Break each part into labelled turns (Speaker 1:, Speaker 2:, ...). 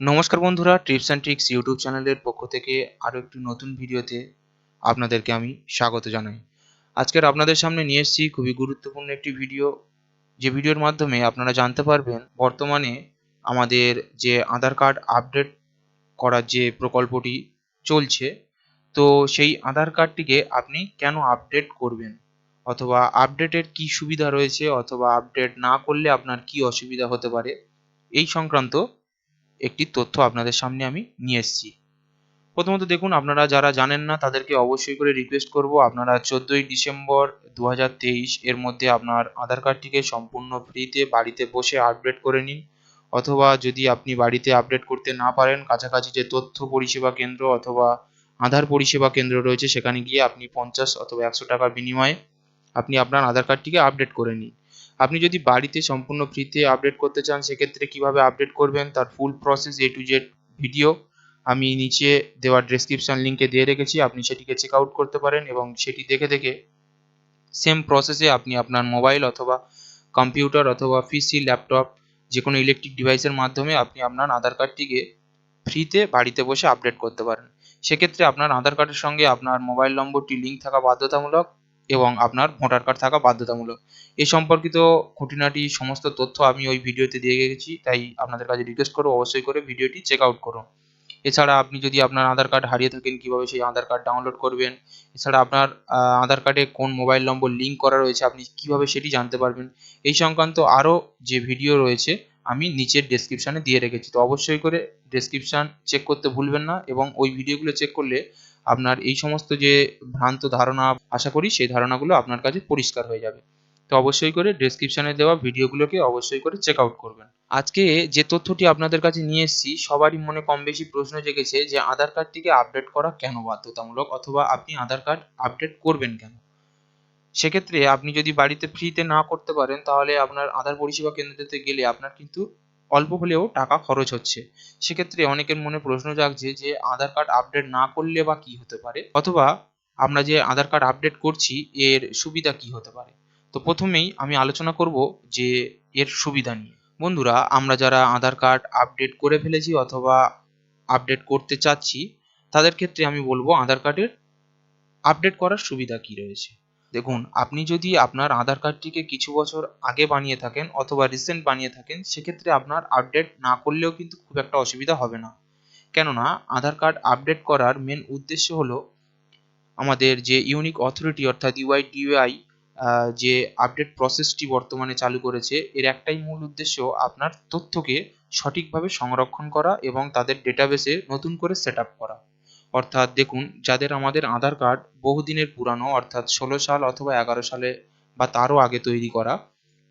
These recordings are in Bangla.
Speaker 1: নমস্কার বন্ধুরা টিপস অ্যান্ড ট্রিক্স ইউটিউব চ্যানেলের পক্ষ থেকে আরও একটি নতুন ভিডিওতে আপনাদেরকে আমি স্বাগত জানাই। আজকের আপনাদের সামনে নিয়ে এসেছি খুবই গুরুত্বপূর্ণ একটি ভিডিও, যে ভিডিওর মাধ্যমে আপনারা জানতে পারবেন বর্তমানে আমাদের যে আধার কার্ড আপডেট করার যে প্রকল্পটি চলছে, তো সেই আধার কার্ডটিকে আপনি কেন আপডেট করবেন? অথবা আপডেটের কি সুবিধা রয়েছে? অথবা আপডেট না করলে আপনার কি অসুবিধা হতে পারে? এই সংক্রান্ত একটি তথ্য আপনাদের সামনে আমি নিয়ে এসেছি। প্রথমত দেখুন, আপনারা যারা জানেন না, তাদেরকে অবশ্যই করে রিকোয়েস্ট করব। আপনারা চোদ্দোই ডিসেম্বর দু হাজার তেইশ, এর মধ্যে আপনার আধার কার্ডটিকে সম্পূর্ণ ফ্রিতে বাড়িতে বসে আপডেট করে নিন। অথবা যদি আপনি বাড়িতে আপডেট করতে না পারেন, কাছাকাছি যে তথ্য পরিষেবা কেন্দ্র অথবা আধার পরিষেবা কেন্দ্র রয়েছে, সেখানে গিয়ে আপনি পঞ্চাশ অথবা একশো টাকার বিনিময়ে আপনি আপনার আধার কার্ডটিকে আপডেট করে নিন। আপনি যদি বাড়িতে সম্পূর্ণ ফ্রিতে আপডেট করতে চান, সেক্ষেত্রে কীভাবে আপডেট করবেন? তার full process A to Z video আমি নিচে দেওয়া ডেসক্রিপশন লিঙ্কে দিয়ে রেখেছি। আপনি সেটিকে চেক আউট করতে পারেন এবং সেটি দেখে দেখে সেম প্রসেসে আপনি আপনার মোবাইল অথবা কম্পিউটার অথবা পিসি ল্যাপটপ যে কোনো ইলেকট্রিক ডিভাইসের মাধ্যমে আপনি আপনার আধার কার্ডটিকে ফ্রিতে বাড়িতে বসে আপডেট করতে পারেন। সেক্ষেত্রে আপনার আধার কার্ডের সঙ্গে আপনার মোবাইল নম্বরটি লিঙ্ক থাকা বাধ্যতামূলক। এবং আপনার ভোটার কার্ড থাকা বাধ্যতামূলক। এ সম্পর্কিত খুঁটিনাটি সমস্ত তথ্য আমি ওই ভিডিওতে দিয়ে গেছি, তাই আপনাদের কাছে রিকোয়েস্ট করব অবশ্যই করে ভিডিওটি চেক আউট করুন। এছাড়া আপনি যদি আপনার আধার কার্ড হারিয়ে থাকেন, কীভাবে সেই আধার কার্ড ডাউনলোড করবেন, এছাড়া আপনার আধার কার্ডে কোন মোবাইল নম্বর লিঙ্ক করা রয়েছে, আপনি কীভাবে সেটি জানতে পারবেন, এই সংক্রান্ত আরও যে ভিডিও রয়েছে, আমি নিচের ডেসক্রিপশানে দিয়ে রেখেছি। তো অবশ্যই করে ডেসক্রিপশান চেক করতে ভুলবেন না এবং ওই ভিডিওগুলো চেক করলে আপনার এই সমস্ত যে ভ্রান্ত ধারণা, আশা করি সেই ধারণাগুলো আপনার কাছে পরিষ্কার হয়ে যাবে। তো অবশ্যই করে ডেসক্রিপশানে দেওয়া ভিডিওগুলোকে অবশ্যই করে চেক আউট করবেন। আজকে যে তথ্যটি আপনাদের কাছে নিয়ে এসেছি, সবারই মনে কম বেশি প্রশ্ন জেগেছে যে আধার কার্ডটিকে আপডেট করা কেন বাধ্যতামূলক অথবা আপনি আধার কার্ড আপডেট করবেন কেন? সেক্ষেত্রে আপনি যদি বাড়িতে ফ্রিতে না করতে পারেন, তাহলে আপনার আধার পরিষেবা কেন্দ্রতে গেলে আপনার কিন্তু অল্প হলেও টাকা খরচ হচ্ছে। সেক্ষেত্রে অনেকের মনে প্রশ্ন জাগছে যে আধার কার্ড আপডেট না করলে বা কি হতে পারে? অথবা আমরা যে আধার কার্ড আপডেট করছি, এর সুবিধা কি হতে পারে? তো প্রথমেই আমি আলোচনা করব যে এর সুবিধা নিয়ে। বন্ধুরা, আমরা যারা আধার কার্ড আপডেট করে ফেলেছি অথবা আপডেট করতে চাচ্ছি, তাদের ক্ষেত্রে আমি বলব আধার কার্ডের আপডেট করার সুবিধা কি রয়েছে? দেখুন, আপনি যদি আপনার আধার কার্ডটিকে কিছু বছর আগে বানিয়ে থাকেন অথবা রিসেন্ট বানিয়ে থাকেন, সেক্ষেত্রে আপনার আপডেট না করলেও কিন্তু খুব একটা অসুবিধা হবে না। কেননা, আধার কার্ড আপডেট করার মেন উদ্দেশ্য হলো আমাদের যে ইউনিক অথরিটি অর্থাৎ ইউআইডিউআই যে আপডেট প্রসেসটি বর্তমানে চালু করেছে, এর একটাই মূল উদ্দেশ্য আপনার তথ্যকে সঠিকভাবে সংরক্ষণ করা এবং তাদের ডেটাবেসে নতুন করে সেট করা। অর্থাৎ দেখুন, যাদের আমাদের আধার কার্ড বহুদিনের পুরানো, অর্থাৎ ষোলো সাল অথবা এগারো সালে বা তারও আগে তৈরি করা,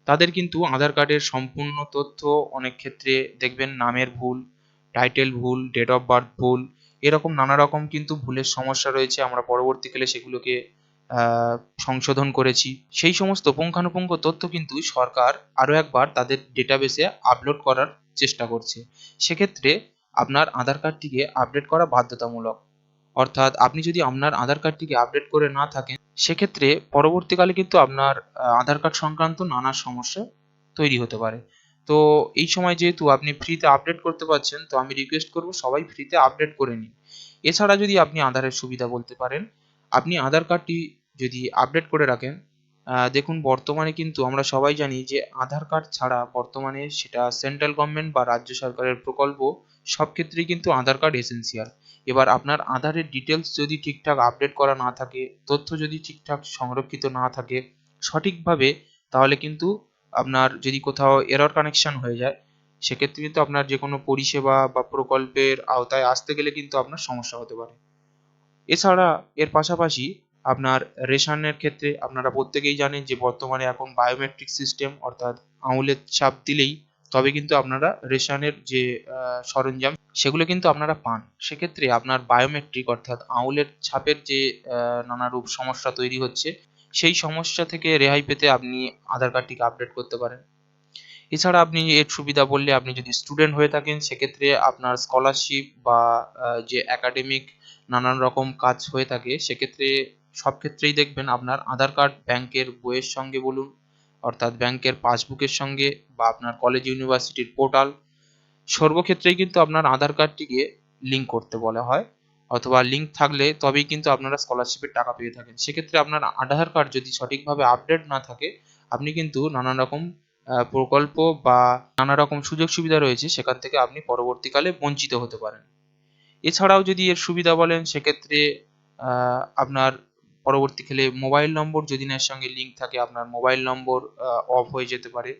Speaker 1: তাদের কিন্তু আধার কার্ডের সম্পূর্ণ তথ্য অনেক ক্ষেত্রে দেখবেন নামের ভুল টাইটেল ভুল ডেট অফ বার্থ ভুল, এরকম নানা রকম কিন্তু ভুলের সমস্যা রয়েছে। আমরা পরবর্তীকালে সেগুলোকে সংশোধন করেছি। সেই সমস্ত পুঙ্খানুপুঙ্খ তথ্য কিন্তু সরকার আরও একবার তাদের ডেটাবেসে আপলোড করার চেষ্টা করছে। সেক্ষেত্রে আপনার আধার কার্ডটিকে আপডেট করা বাধ্যতামূলক। অর্থাৎ আপনি যদি আপনার আধার কার্ডটিকে আপডেট করে না থাকেন, সেক্ষেত্রে পরবর্তীকালে কিন্তু আপনার আধার কার্ড সংক্রান্ত নানা সমস্যা তৈরি হতে পারে। তো এই সময় যেহেতু আপনি ফ্রিতে আপডেট করতে পারছেন, তো আমি রিকোয়েস্ট করব সবাই ফ্রিতে আপডেট করে নিন। এছাড়া যদি আপনি আধারের সুবিধা বলতে পারেন, আপনি আধার কার্ডটি যদি আপডেট করে রাখেন দেখুন বর্তমানে কিন্তু আমরা সবাই জানি যে আধার কার্ড ছাড়া বর্তমানে সেটা সেন্ট্রাল গভর্নমেন্ট বা রাজ্য সরকারের প্রকল্প সব ক্ষেত্রেই কিন্তু আধার কার্ড এসেন্সিয়াল এবার আপনার আধারের ডিটেলস যদি ঠিকঠাক আপডেট করা না থাকে, তথ্য যদি ঠিকঠাক সংরক্ষিত না থাকে সঠিকভাবে, তাহলে কিন্তু আপনার যদি কোথাও এরর কানেকশন হয়ে যায়, সেক্ষেত্রে কিন্তু আপনার যে কোনো পরিষেবা বা প্রকল্পের আওতায় আসতে গেলে কিন্তু আপনার সমস্যা হতে পারে। এছাড়া এর পাশাপাশি আপনার রেশনের ক্ষেত্রে আপনারা প্রত্যেকেই জানেন যে বর্তমানে এখন বায়োমেট্রিক সিস্টেম অর্থাৎ আঙুলের ছাপ দিলেই তবে কিন্তু আপনারা রেশনের যে সরঞ্জাম, সেগুলো কিন্তু আপনারা পান। সেক্ষেত্রে আপনার বায়োমেট্রিক অর্থাৎ আঙুলের ছাপের যে নানারূপ সমস্যা তৈরি হচ্ছে, সেই সমস্যা থেকে রেহাই পেতে আপনি আধার কার্ডটিকে আপডেট করতে পারেন। এছাড়া আপনি এর সুবিধা বললে আপনি যদি স্টুডেন্ট হয়ে থাকেন, সেক্ষেত্রে আপনার স্কলারশিপ বা যে একাডেমিক নানান রকম কাজ হয়ে থাকে, সেক্ষেত্রে সব ক্ষেত্রেই দেখবেন আপনার আধার কার্ড ব্যাংকের বইয়ের সঙ্গে বলুন অর্থাৎ ব্যাংকের পাসবুকের সঙ্গে বা আপনার কলেজ ইউনিভার্সিটির পোর্টাল সর্বক্ষেত্রেই কিন্তু আপনার আধার কার্ডটিকে লিঙ্ক করতে বলা হয় অথবা লিঙ্ক থাকলে তবেই কিন্তু আপনারা স্কলারশিপের টাকা পেয়ে থাকেন। সেক্ষেত্রে আপনার আধার কার্ড যদি সঠিকভাবে আপডেট না থাকে, আপনি কিন্তু নানান রকম প্রকল্প বা নানা রকম সুযোগ সুবিধা রয়েছে, সেখান থেকে আপনি পরবর্তীকালে বঞ্চিত হতে পারেন। এছাড়াও যদি এর সুবিধা বলেন, সেক্ষেত্রে আপনার পরবর্তীকালে মোবাইল নম্বর যদি না এর সঙ্গে লিঙ্ক থাকে, আপনার মোবাইল নম্বর অফ হয়ে যেতে পারে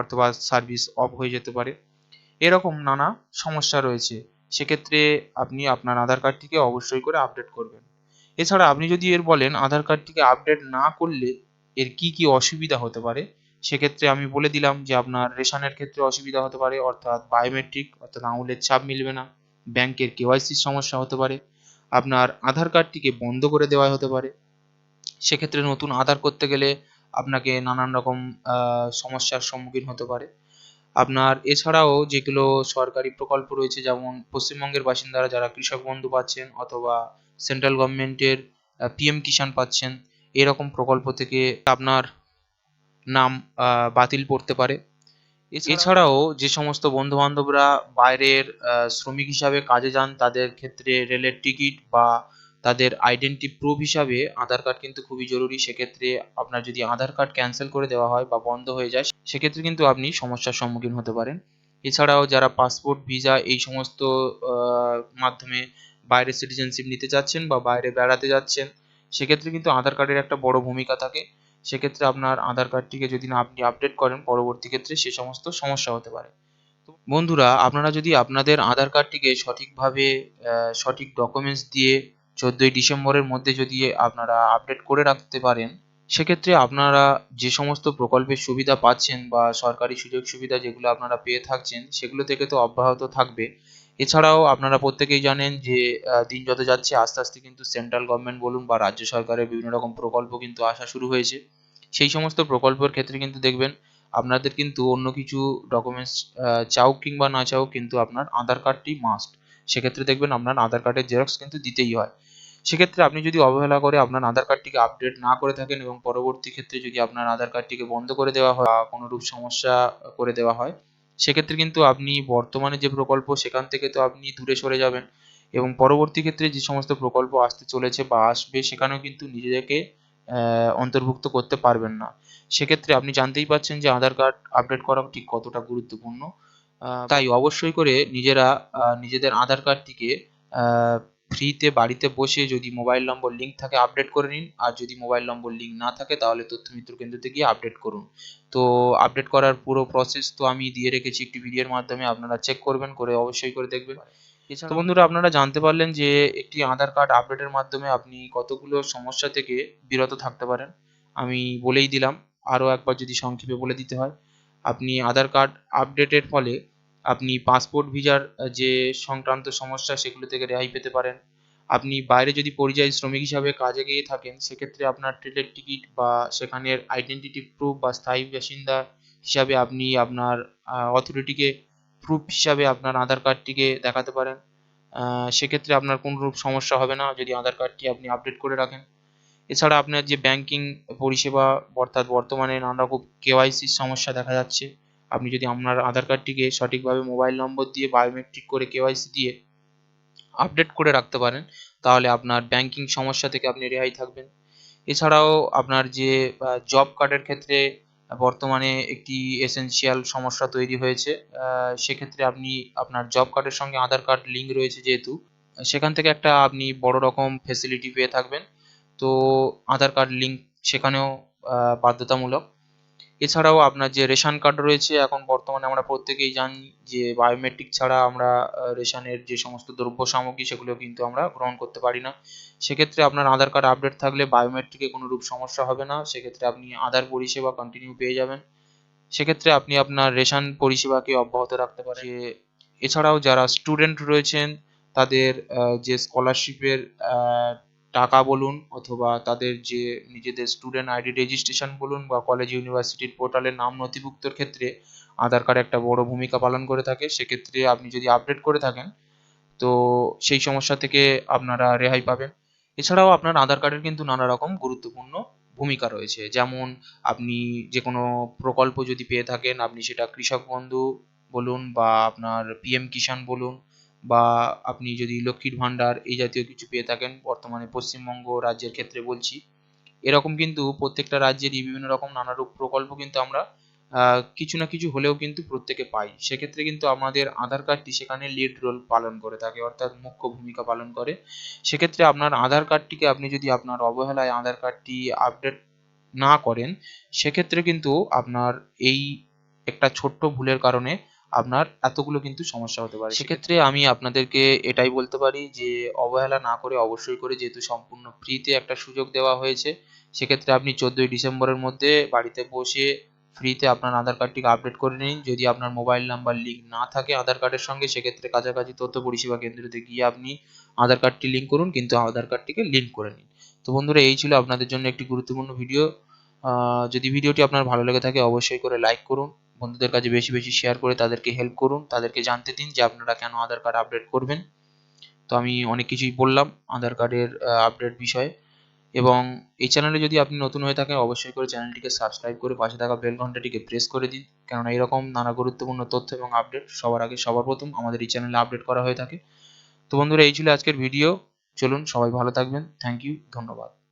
Speaker 1: অথবা সার্ভিস অফ হয়ে যেতে পারে। এরকম নানা সমস্যা রয়েছে। সেক্ষেত্রে আপনি আপনার আধার কার্ডটিকে অবশ্যই করে আপডেট করবেন। এছাড়া আপনি যদি এর বলেন আধার কার্ডটিকে আপডেট না করলে এর কি কি অসুবিধা হতে পারে? সেক্ষেত্রে আমি বলে দিলাম যে, আপনার রেশনের ক্ষেত্রে অসুবিধা হতে পারে, অর্থাৎ বায়োমেট্রিক অর্থাৎ আঙুলের ছাপ মিলবে না ব্যাংকের কেওয়াইসির সমস্যা হতে পারে আপনার আধার কার্ডটিকে বন্ধ করে দেওয়া হতে পারে। সেক্ষেত্রে নতুন আধার করতে গেলে আপনাকে নানান রকম সমস্যার সম্মুখীন হতে পারে। আপনার এছাড়াও যেগুলো সরকারি প্রকল্প রয়েছে, যেমন পশ্চিমবঙ্গের বাসিন্দারা যারা কৃষক বন্ধু পাচ্ছেন অথবা সেন্ট্রাল গভর্নমেন্টের পিএম কিষাণ পাচ্ছেন, এরকম প্রকল্প থেকে আপনার নাম বাতিল পড়তে পারে। এছাড়াও যে সমস্ত বন্ধু বান্ধবরা বাইরের শ্রমিক হিসাবে কাজে যান, তাদের ক্ষেত্রে রেলের টিকিট বা তাদের আইডেন্টি প্রুফ হিসাবে আধার কার্ড কিন্তু খুবই জরুরি। সেক্ষেত্রে আপনার যদি আধার কার্ড ক্যান্সেল করে দেওয়া হয় বা বন্ধ হয়ে যায়, সেক্ষেত্রে কিন্তু আপনি সমস্যার সম্মুখীন হতে পারেন। এছাড়াও যারা পাসপোর্ট ভিসা এই সমস্ত মাধ্যমে বাইরে সিটিজেনশিপ নিতে চাচ্ছেন বা বাইরে বেড়াতে যাচ্ছেন, সেক্ষেত্রে কিন্তু আধার কার্ডের একটা বড় ভূমিকা থাকে। সেক্ষেত্রে আপনার আধার কার্ডটিকে যদি না আপনি আপডেট করেন, পরবর্তী ক্ষেত্রে সে সমস্ত সমস্যা হতে পারে। বন্ধুরা, আপনারা যদি আপনাদের আধার কার্ডটিকে সঠিকভাবে সঠিক ডকুমেন্টস দিয়ে চোদ্দোই ডিসেম্বরের মধ্যে যদি আপনারা আপডেট করে রাখতে পারেন, সেক্ষেত্রে আপনারা যে সমস্ত প্রকল্পের সুবিধা পাচ্ছেন বা সরকারি সুযোগ সুবিধা যেগুলো আপনারা পেয়ে থাকছেন, সেগুলো থেকে তো অব্যাহত থাকবে। এছাড়াও আপনারা প্রত্যেকেই জানেন যে দিন যত যাচ্ছে আস্তে আস্তে কিন্তু সেন্ট্রাল গভর্নমেন্ট বলুন বা রাজ্য সরকারের বিভিন্ন রকম প্রকল্প কিন্তু আসা শুরু হয়েছে। সেই সমস্ত প্রকল্পের ক্ষেত্রে কিন্তু দেখবেন আপনাদের কিন্তু অন্য কিছু ডকুমেন্টস চাও কিংবা না চাও কিন্তু আপনার আধার কার্ডটি মাস্ট সেক্ষেত্রে দেখবেন আপনার আধার কার্ডের জেরক্স কিন্তু দিতেই হয়। সেক্ষেত্রে আপনি যদি অবহেলা করে আপনার আধার কার্ডটিকে আপডেট না করে থাকেন এবং পরবর্তী ক্ষেত্রে যদি আপনার আধার কার্ডটিকে বন্ধ করে দেওয়া হয় বা কোনোরূপ সমস্যা করে দেওয়া হয় সেক্ষেত্রে কিন্তু আপনি বর্তমানে যে প্রকল্প, সেখান থেকে তো আপনি দূরে সরে যাবেন। এবং পরবর্তী ক্ষেত্রে যে সমস্ত প্রকল্প আসতে চলেছে বা আসবে, সেখানেও কিন্তু নিজেদেরকে অন্তর্ভুক্ত করতে পারবেন না। সেক্ষেত্রে আপনি জানতেই পারছেন যে আধার কার্ড আপডেট করা ঠিক কতটা গুরুত্বপূর্ণ। তাই অবশ্যই করে নিজেরা নিজেদের আধার কার্ডটিকে ফ্রিতে বাড়িতে বসে যদি মোবাইল নম্বর লিঙ্ক থাকে আপডেট করে নিন। আর যদি মোবাইল নম্বর লিঙ্ক না থাকে তাহলে তথ্য মিত্র কেন্দ্রতে গিয়ে আপডেট করুন। তো আপডেট করার পুরো প্রসেস তো আমি দিয়ে রেখেছি একটি ভিডিওর মাধ্যমে আপনারা চেক করবেন করে অবশ্যই করে দেখবেন। তো বন্ধুরা আপনারা জানতে পারলেন যে একটি আধার কার্ড আপডেটের মাধ্যমে আপনি কতগুলো সমস্যা থেকে বিরত থাকতে পারেন। আমি বলেই দিলাম আরও একবার যদি সংক্ষেপে বলে দিতে হয় আপনি আধার কার্ড আপডেটের ফলে আপনি পাসপোর্ট ভিসার যে সংক্রান্ত সমস্যা সেগুলো থেকে রেহাই পেতে পারেন। আপনি বাইরে যদি পরিযায়ী শ্রমিক হিসাবে কাজে গিয়ে থাকেন, সেক্ষেত্রে আপনার ট্রেনের টিকিট বা সেখানের আইডেন্টিটি প্রুফ বা স্থায়ী বাসিন্দা হিসাবে আপনি আপনার অথরিটিকে প্রুফ হিসাবে আপনার আধার কার্ডটিকে দেখাতে পারেন। সেক্ষেত্রে আপনার কোনরূপ সমস্যা হবে না যদি আধার কার্ডটি আপনি আপডেট করে রাখেন। এছাড়া আপনার যে ব্যাংকিং পরিষেবা, অর্থাৎ বর্তমানে নানা রকম কেওয়াইসির সমস্যা দেখা যাচ্ছে। আপনি যদি আপনার আধার কার্ডটিকে সঠিকভাবে মোবাইল নম্বর দিয়ে বায়োমেট্রিক করে কেওয়াইসি দিয়ে আপডেট করে রাখতে পারেন, তাহলে আপনার ব্যাংকিং সমস্যা থেকে আপনি রেহাই থাকবেন। এছাড়াও আপনার যে জব কার্ডের ক্ষেত্রে বর্তমানে একটি এসেনশিয়াল সমস্যা তৈরি হয়েছে। সেক্ষেত্রে আপনি আপনার জব কার্ডের সঙ্গে আধার কার্ড লিঙ্ক রয়েছে যেহেতু, সেখান থেকে একটা আপনি বড় রকম ফেসিলিটি পেয়ে থাকবেন। তো আধার কার্ড লিঙ্ক সেখানেও বাধ্যতামূলক। এছাড়াও আপনার যে রেশন কার্ড রয়েছে, এখন বর্তমানে আমরা প্রত্যেকেই জানি যে বায়োমেট্রিক ছাড়া আমরা রেশনের যে সমস্ত দ্রব্য সামগ্রী সেগুলো কিন্তু আমরা গ্রহণ করতে পারি না। সেক্ষেত্রে আপনার আধার কার্ড আপডেট থাকলে বায়োমেট্রিকে কোনো রূপ সমস্যা হবে না। সেক্ষেত্রে আপনি আধার পরিষেবা কন্টিনিউ পেয়ে যাবেন। সেক্ষেত্রে আপনি আপনার রেশন পরিষেবাকে অব্যাহত রাখতে পারেন। এছাড়াও যারা স্টুডেন্ট রয়েছেন, তাদের যে স্কলারশিপের টাকা বলুন অথবা তাদের যে নিজেদের স্টুডেন্ট আইডি রেজিস্ট্রেশন বলুন বা কলেজ ইউনিভার্সিটির পোর্টালে নাম নথিভুক্তর ক্ষেত্রে আধার কার্ড একটা বড় ভূমিকা পালন করে থাকে। সেক্ষেত্রে আপনি যদি আপডেট করে থাকেন, তো সেই সমস্যা থেকে আপনারা রেহাই পাবেন। এছাড়াও আপনার আধার কার্ডের কিন্তু নানা রকম গুরুত্বপূর্ণ ভূমিকা রয়েছে। যেমন আপনি যে কোনো প্রকল্প যদি পেয়ে থাকেন, আপনি সেটা কৃষক বন্ধু বলুন বা আপনার পিএম কিষাণ বলুন বা আপনি যদি লক্ষ্মীর ভাণ্ডার এই জাতীয় কিছু পেয়ে থাকেন, বর্তমানে পশ্চিমবঙ্গ রাজ্যের ক্ষেত্রে বলছি, এরকম কিন্তু প্রত্যেকটা রাজ্যেরই বিভিন্ন রকম নানারূপ প্রকল্প কিন্তু আমরা কিছু না কিছু হলেও কিন্তু প্রত্যেকে পাই। সেক্ষেত্রে কিন্তু আমাদের আধার কার্ডটি সেখানে লিড রোল পালন করে থাকে, অর্থাৎ মুখ্য ভূমিকা পালন করে। সেক্ষেত্রে আপনার আধার কার্ডটিকে আপনি যদি আপনার অবহেলায় আধার কার্ডটি আপডেট না করেন, সেক্ষেত্রে কিন্তু আপনার এই একটা ছোট্ট ভুলের কারণে আপনার এতগুলো কিন্তু সমস্যা হতে পারে। সেক্ষেত্রে আমি আপনাদেরকে এটাই বলতে পারি যে, অবহেলা না করে অবশ্যই করে যেহেতু সম্পূর্ণ ফ্রিতে একটা সুযোগ দেওয়া হয়েছে, সেক্ষেত্রে আপনি চোদ্দোই ডিসেম্বরের মধ্যে বাড়িতে বসে ফ্রিতে আপনার আধার কার্ডটিকে আপডেট করে নিন। যদি আপনার মোবাইল নাম্বার লিঙ্ক না থাকে আধার কার্ডের সঙ্গে, সেক্ষেত্রে কাছাকাছি তথ্য পরিষেবা কেন্দ্রতে গিয়ে আপনি আধার কার্ডটি লিঙ্ক করুন, কিন্তু আধার কার্ডটিকে লিঙ্ক করে নিন। তো বন্ধুরা, এই ছিল আপনাদের জন্য একটি গুরুত্বপূর্ণ ভিডিও। যদি ভিডিওটি আপনার ভালো লেগে থাকে, অবশ্যই করে লাইক করুন। বন্ধুদের কাছে বেশি বেশি শেয়ার করে তাদেরকে হেল্প করুন। তাদেরকে জানতে দিন যে আপনারা কেন আধার কার্ড আপডেট করবেন। তো আমি অনেক কিছুই বললাম আধার কার্ডের আপডেট বিষয়ে। এবং এই চ্যানেলে যদি আপনি নতুন হয়ে থাকেন, অবশ্যই করে চ্যানেলটিকে সাবস্ক্রাইব করে পাশে থাকা বেল ঘন্টাটিকে প্রেস করে দিন। কেননা এরকম নানা গুরুত্বপূর্ণ তথ্য এবং আপডেট সবার আগে, সবার প্রথম আমাদের এই চ্যানেলে আপডেট করা হয়ে থাকে। তো বন্ধুরা, এই ছিল আজকের ভিডিও চলুন সবাই ভালো থাকবেন। থ্যাংক ইউ ধন্যবাদ।